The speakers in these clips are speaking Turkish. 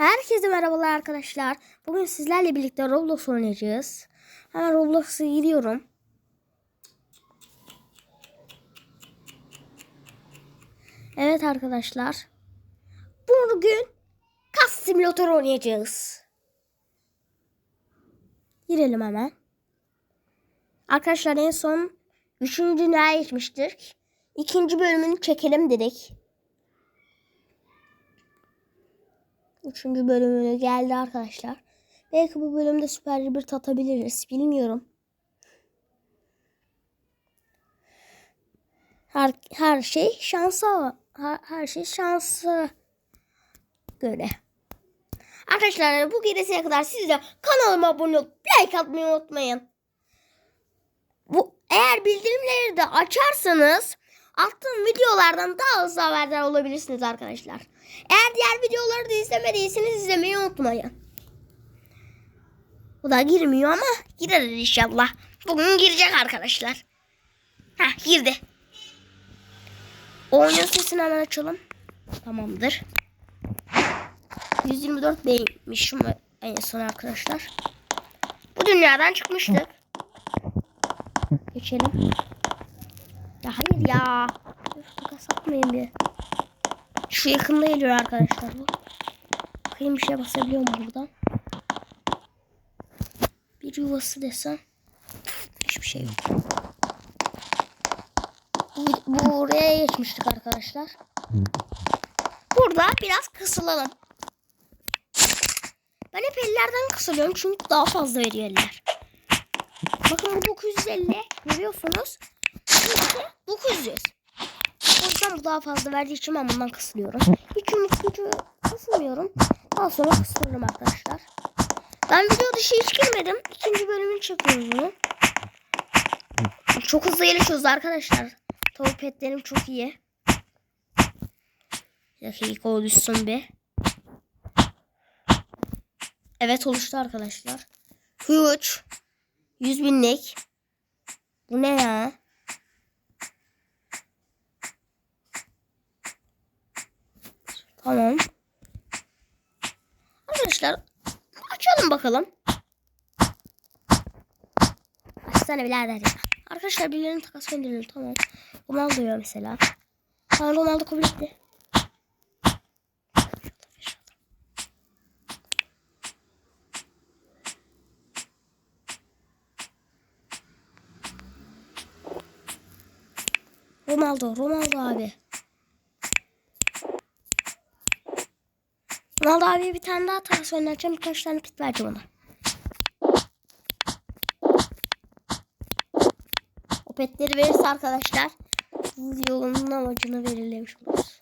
Herkese merhabalar arkadaşlar. Bugün sizlerle birlikte Roblox oynayacağız. Hemen Roblox'a giriyorum. Evet arkadaşlar. Bugün kas simülatörü oynayacağız. Girelim hemen. Arkadaşlar en son 3. dünyaya geçmiştik. İkinci bölümünü çekelim dedik. Üçüncü bölümüne geldi arkadaşlar. Belki bu bölümde süper bir tatabiliriz. Bilmiyorum. Her, her şey şansa her, her şey şansa göre. Arkadaşlar bu gerisine kadar siz de kanalıma abone olup like atmayı unutmayın. Bu eğer bildirimleri de açarsanız attığım videolardan daha hızlı haberdar olabilirsiniz arkadaşlar. Eğer diğer videoları da izlemediyseniz izlemeyi unutmayın. Bu da girmiyor ama girer inşallah. Bugün girecek arkadaşlar. Heh girdi. Oyunun sesini hemen açalım. Tamamdır. 124 değilmiş en son arkadaşlar. Bu dünyadan çıkmıştık. Geçelim. Ya hayır ya. Takas atmayayım bir. Şu yakında geliyor arkadaşlar bu. Bakayım bir şeye basabiliyor mu buradan? Bir yuvası desem. Hiçbir şey yok. Bu, buraya geçmiştik arkadaşlar. Burada biraz kısılalım. Ben hep ellerden kısılıyorum çünkü daha fazla veriyor eller. Bakın bu 950 görüyorsunuz. Şimdi 900. O yüzden bu daha fazla verdiği için ben bundan kısılıyorum. Ümit gücü kısmıyorum. Daha sonra kısıyorum arkadaşlar. Ben video dışı hiç girmedim. İkinci bölümünü çekiyoruz bunu. Çok hızlı gelişiyoruz arkadaşlar. Tavuk petlerim çok iyi. Bir dakika oluşsun bir. Evet oluştu arkadaşlar. Huge. 100 binlik. Bu ne ya? Tamam. Arkadaşlar açalım bakalım. Açsana birader ya. Arkadaşlar birilerinin takas gönderelim tamam. Ronaldo'ya mesela. Ha, Ronaldo kabul etti. Ronaldo, Ronaldo abi. Ronaldo abiye bir tane daha takas göndereceğim. Birkaç tane pit vereceğim ona. O petleri verirse arkadaşlar yolunun amacını belirlemiş oluruz.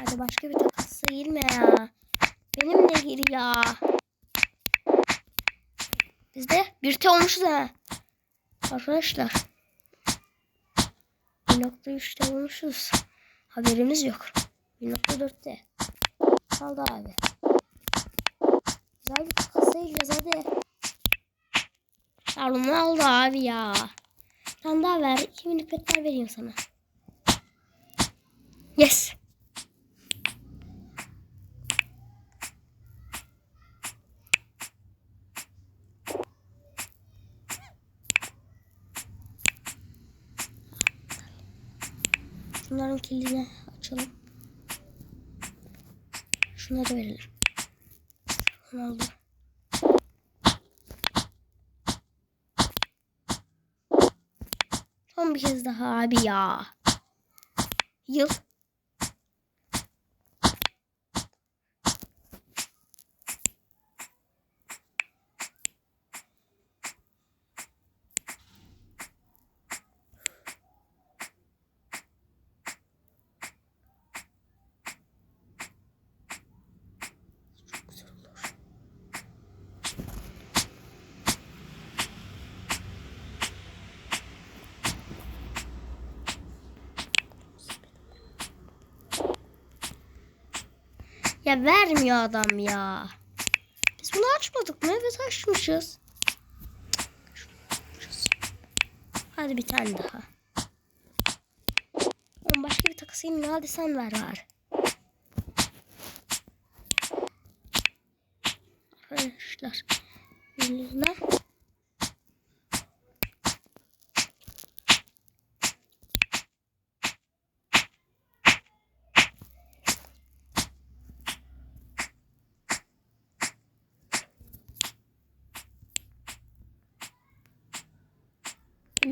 Hadi başka bir takasla girme ya. Benimle gir ya. Biz de bir te olmuşuz ha. Arkadaşlar. 1.3'te olmuşuz. Haberimiz yok. 1.4'te. Kaldı abi. Takasa gireceğiz hadi. Yavrum ne oldu abi ya? Tane daha ver. 2000'lik petler vereyim sana. Yes. Şunların kilidini açalım. Şunları verelim. Ronaldo. Son bir kez daha abi ya. Yıl. Ya vermiyor adam ya. Biz bunu açmadık mı? Evet açmışız. Hadi bir tane daha. Oğlum başka bir takası inmiyor. Hadi ver var. Arkadaşlar. Yüzler.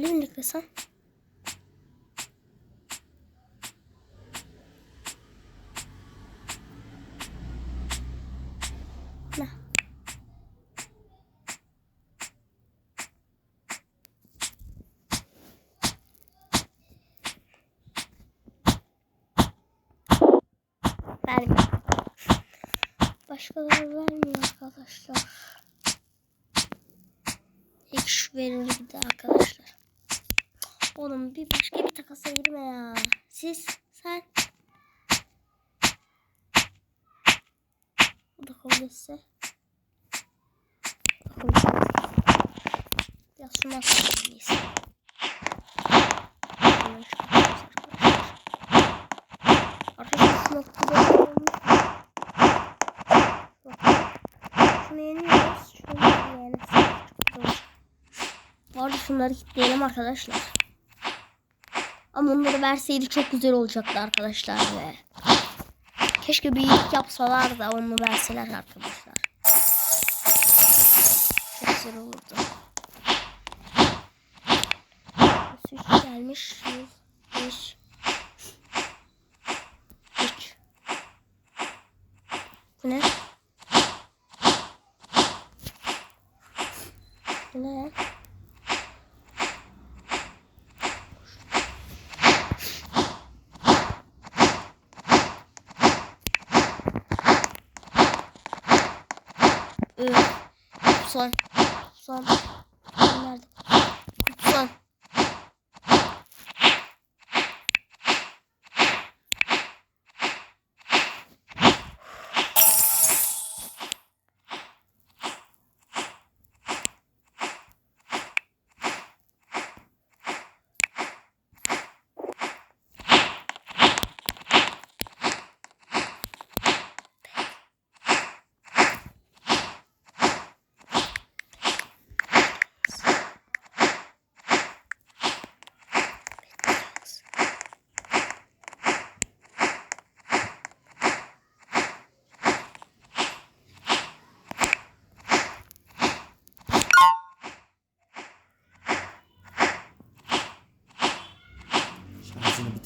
Elini yıkasan. Ne? Vermiyor. Başkaları vermiyor arkadaşlar. Bir de arkadaşlar. Oğlum bir başka bir takasa girme ya. Siz, sen. Bu da şunu atabiliriz. Şunu çıkartıyoruz arkadaşlar. Noktada arada şunları kilitleyelim arkadaşlar. Ama onları verseydi çok güzel olacaktı arkadaşlar ve keşke bir iyilik yapsalar da onu verseler arkadaşlar. Çok güzel olurdu. Süt gelmiş. 105 3 Bu ne? Bu ne? Son. Son. Nerede? Son.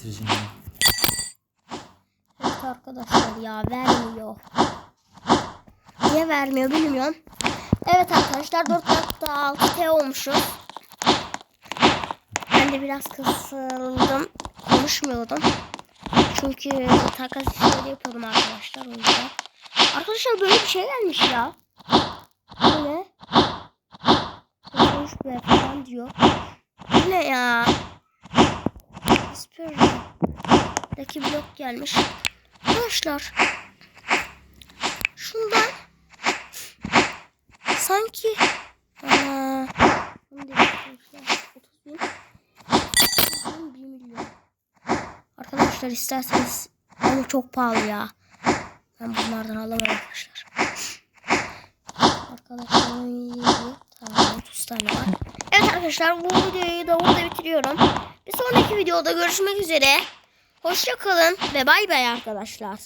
Şarjını bitireceğim. ya. Evet arkadaşlar ya vermiyor. Niye vermiyor bilmiyorum. Evet arkadaşlar 4.6T olmuşuz. Ben de biraz kısıldım. Konuşmuyordum. Çünkü takas işleri yapıyordum arkadaşlar o yüzden. Arkadaşlar böyle bir şey gelmiş ya. Bu ne? Konuş be falan diyor. Ne ya? Spirit. Daki blok gelmiş. Arkadaşlar. Şundan sanki aa, bunu da yapmışlar. 30 bin. 30 bin 1 milyon. Arkadaşlar isterseniz ama çok pahalı ya. Ben bunlardan alamam arkadaşlar. Arkadaşlar 17 tamam 30 tane var. Evet arkadaşlar bu videoyu da burada bitiriyorum. Sonraki videoda görüşmek üzere. Hoşça kalın ve bay bay arkadaşlar.